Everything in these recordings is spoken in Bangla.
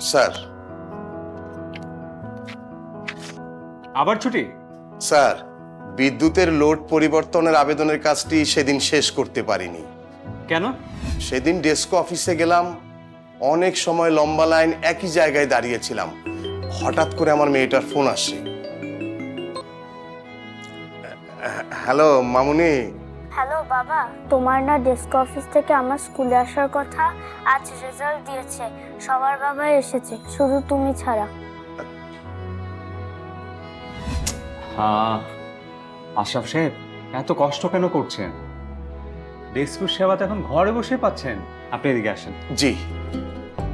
স্যার। আবার ছুটি? স্যার বিদ্যুতের লোড পরিবর্তনের আবেদনের কাজটি সেদিন শেষ করতে পারিনি। কেন? সেদিন ডেস্ক অফিসে গেলাম অনেক সময় লম্বা লাইন একই জায়গায় দাঁড়িয়েছিলাম। হঠাৎ করে আমার মেয়েটার ফোন আসে। হ্যালো মামুনি। হ্যালো বাবা। তোমার না ডেস্ক অফিস থেকে আমার স্কুলে আসার কথা আজ রেজাল্ট দিয়েছে। সবার বাবা এসেছে শুধু তুমি ছাড়া। হ্যাঁ আশরাফ সাহেব এত কষ্ট কেন করছেন? ডেস্কুর সেবা তো এখন ঘরে বসে পাচ্ছেন। আপনি এদিকে আসেন। জি।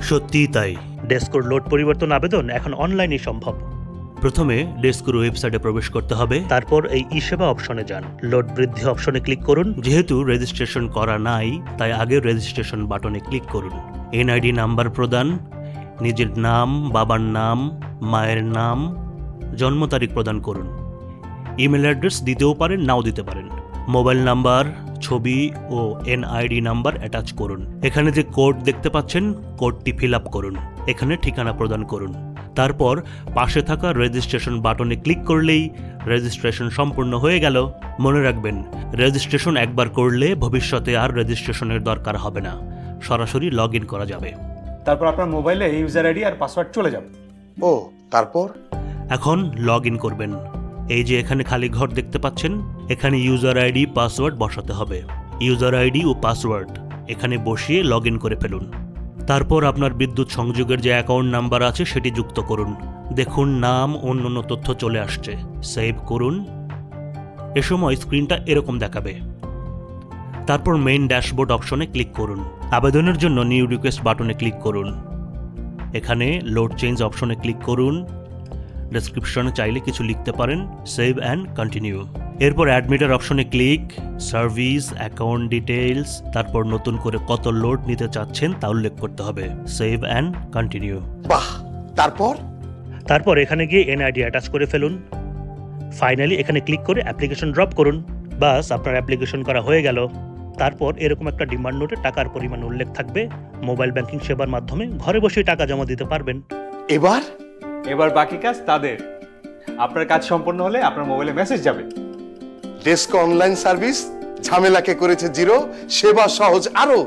সত্যিই তাই। ডেস্কোর লোড পরিবর্তন আবেদন এখন অনলাইনে সম্ভব। প্রথমে ডেস্কুর ওয়েবসাইটে প্রবেশ করতে হবে। তারপর এই ই সেবা অপশনে যান। লোড বৃদ্ধি অপশনে ক্লিক করুন। যেহেতু রেজিস্ট্রেশন করা নাই তাই আগে রেজিস্ট্রেশন বাটনে ক্লিক করুন। এনআইডি নাম্বার প্রদান নিজের নাম বাবার নাম মায়ের নাম জন্ম তারিখ প্রদান করুন। ইমেল অ্যাড্রেস দিতেও পারেন নাও দিতে পারেন। মোবাইল নাম্বার ছবি ও এনআইডি নাম্বার অ্যাটাচ করুন। এখানে যে কোড দেখতে পাচ্ছেন কোডটি ফিল আপ করুন। এখানে ঠিকানা প্রদান করুন। তারপর পাশে থাকা রেজিস্ট্রেশন বাটনে ক্লিক করলেই রেজিস্ট্রেশন সম্পূর্ণ হয়ে গেল। মনে রাখবেন রেজিস্ট্রেশন একবার করলে ভবিষ্যতে আর রেজিস্ট্রেশনের দরকার হবে না। সরাসরি লগ ইন করা যাবে। তারপর আপনার মোবাইলে ইউজার আইডি আর পাসওয়ার্ড চলে যাবে। ও তারপর? এখন লগ ইন করবেন। এই যে এখানে খালি ঘর দেখতে পাচ্ছেন এখানে ইউজার আইডি পাসওয়ার্ড বসাতে হবে। ইউজার আইডি ও পাসওয়ার্ড এখানে বসিয়ে লগ ইন করে ফেলুন। তারপর আপনার বিদ্যুৎ সংযোগের যে অ্যাকাউন্ট নাম্বার আছে সেটি যুক্ত করুন। দেখুন, নাম, অন্যান্য তথ্য চলে আসছে। সেভ করুন। এ সময় স্ক্রিনটা এরকম দেখাবে। তারপর মেইন ড্যাশবোর্ড অপশনে ক্লিক করুন। আবেদনের জন্য নিউ রিকোয়েস্ট বাটনে ক্লিক করুন। এখানে লোড চেঞ্জ অপশনে ক্লিক করুন। ডেসক্রিপশনে চাইলে কিছু লিখতে পারেন। সেভ অ্যান্ড কন্টিনিউ এরপর অ্যাডমিটার অপশনে ক্লিক সার্ভিস অ্যাকাউন্ট ডিটেইলস তারপর নতুন করে কত লোড নিতে চাচ্ছেন তা উল্লেখ করতে হবে। Save and continue. বাহ তারপর? তারপর এখানে গিয়ে এনআইডি অ্যাটাচ করে ফেলুন। ফাইনালি এখানে ক্লিক করে অ্যাপ্লিকেশন ড্রপ করুন। বাস আপনার অ্যাপ্লিকেশন করা হয়ে গেল। তারপর এরকম একটা ডিমান্ড নোটে টাকার পরিমাণ উল্লেখ থাকবে। মোবাইল ব্যাংকিং সেবার মাধ্যমে ঘরে বসেই টাকা জমা দিতে পারবেন। এবার? এবার বাকি কাজ তাদের। আপনার কাজ সম্পন্ন হলে আপনার মোবাইলে মেসেজ যাবে। ডেস্ক অনলাইন সার্ভিস ঝামেলাকে করেছে জিরো সেবা সহজ আরও।